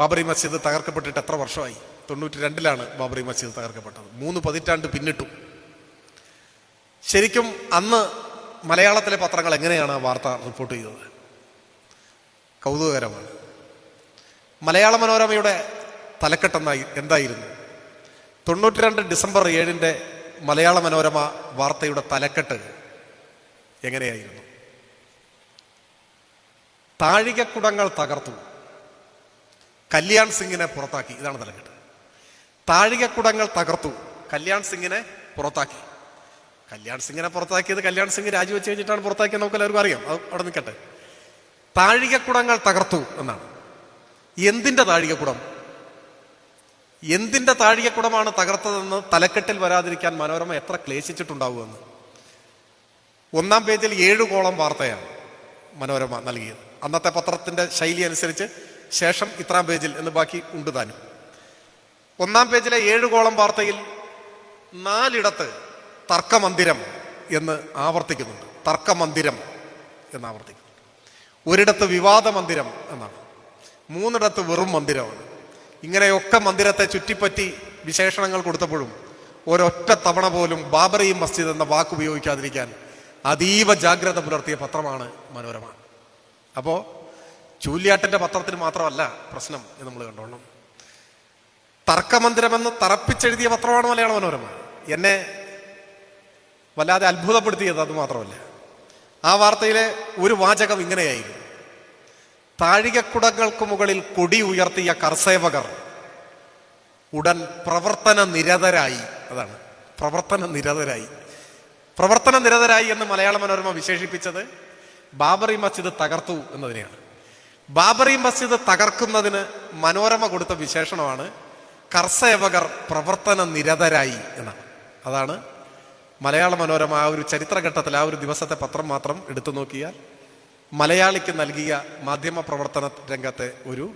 ബാബറി മസ്ജിദ് തകർക്കപ്പെട്ടിട്ട് എത്ര വർഷമായി? തൊണ്ണൂറ്റി രണ്ടിലാണ് ബാബറി മസ്ജിദ് തകർക്കപ്പെട്ടത്. മൂന്ന് പതിറ്റാണ്ട് പിന്നിട്ടു. ശരിക്കും അന്ന് മലയാളത്തിലെ പത്രങ്ങൾ എങ്ങനെയാണ് ആ വാർത്ത റിപ്പോർട്ട് ചെയ്തത്? കൗതുകകരമാണ്. മലയാള മനോരമയുടെ തലക്കെട്ടെന്നായി എന്തായിരുന്നു? തൊണ്ണൂറ്റി രണ്ട് ഡിസംബർ ഏഴിന്റെ മലയാള മനോരമ വാർത്തയുടെ തലക്കെട്ട് എങ്ങനെയായിരുന്നു? താഴികക്കുടങ്ങൾ തകർത്തു. കല്യാൺ സിംഗിനെ പുറത്താക്കി. ഇതാണ് തലക്കെട്ട്. താഴികക്കുടങ്ങൾ തകർത്തു. കല്യാൺ സിംഗിനെ പുറത്താക്കി. കല്യാൺ സിംഗിനെ പുറത്താക്കിയത് കല്യാൺ സിംഗ് രാജിവെച്ച് കഴിഞ്ഞിട്ടാണ് പുറത്താക്കിയത് നമുക്ക് എല്ലാവർക്കും അറിയാം. അത് അവിടെ നിൽക്കട്ടെ. താഴികക്കുടങ്ങൾ തകർത്തു എന്നാണ്. എന്തിന്റെ താഴികക്കുടം? എന്തിന്റെ താഴികക്കുടമാണ് തകർത്തതെന്ന് തലക്കെട്ടിൽ വരാതിരിക്കാൻ മനോരമ എത്ര ക്ലേശിച്ചിട്ടുണ്ടാവുമെന്ന് ഒന്നാം പേജിൽ ഏഴ് കോളം വാർത്തയാണ് മനോരമ നൽകിയത്. അന്നത്തെ പത്രത്തിന്റെ ശൈലി അനുസരിച്ച് ശേഷം ഇത്രാം പേജിൽ എന്ന് ബാക്കി ഉണ്ട് താനും. ഒന്നാം പേജിലെ ഏഴ് കോളം വാർത്തയിൽ നാലിടത്ത് തർക്കമന്ദിരം എന്ന് ആവർത്തിക്കുന്നുണ്ട്. തർക്കമന്ദിരം എന്ന് ആവർത്തിക്കുന്നു ഒരിടത്ത് വിവാദ മന്ദിരം എന്നാണ്. മൂന്നിടത്ത് വെറും മന്ദിരമാണ്. ഇങ്ങനെയൊക്കെ മന്ദിരത്തെ ചുറ്റിപ്പറ്റി വിശേഷണങ്ങൾ കൊടുത്തപ്പോഴും ഒരൊറ്റ തവണ പോലും ബാബറി മസ്ജിദ് എന്ന വാക്ക് ഉപയോഗിക്കാതിരിക്കാൻ അതീവ ജാഗ്രത പുലർത്തിയ പത്രമാണ് മനോരമ. അപ്പോ ചൂല്യാട്ടിന്റെ പത്രത്തിന് മാത്രമല്ല പ്രശ്നം എന്ന് നമ്മൾ കണ്ടോണം. തർക്കമന്ദിരമെന്ന് തറപ്പിച്ചെഴുതിയ പത്രമാണ് മലയാള മനോരമ. എന്നെ വല്ലാതെ അത്ഭുതപ്പെടുത്തിയത് അത് മാത്രമല്ല. ആ വാർത്തയിലെ ഒരു വാചകം ഇങ്ങനെയായിരുന്നു. താഴികക്കുടങ്ങൾക്ക് മുകളിൽ കൊടി ഉയർത്തിയ കർസേവകർ ഉടൻ പ്രവർത്തന നിരതരായി. അതാണ്. പ്രവർത്തന നിരതരായി. പ്രവർത്തന നിരതരായി എന്ന് മലയാള മനോരമ വിശേഷിപ്പിച്ചത് ബാബറി മസ്ജിദ് തകർത്തു എന്നതിനെയാണ്. ബാബറി മസ്ജിദ് തകർക്കുന്നതിന് മനോരമ കൊടുത്ത വിശേഷണമാണ് കർസേവകർ പ്രവർത്തന നിരതരായി എന്നാണ് അതാണ് മലയാള മനോരമ ആ ഒരു ചരിത്രഘട്ടത്തിൽ ആ ഒരു ദിവസത്തെ പത്രം മാത്രം എടുത്തു നോക്കിയാൽ മലയാളിക്ക് നൽകിയ മാധ്യമ പ്രവർത്തന രംഗത്തെ ഒരു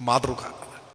മാതൃക.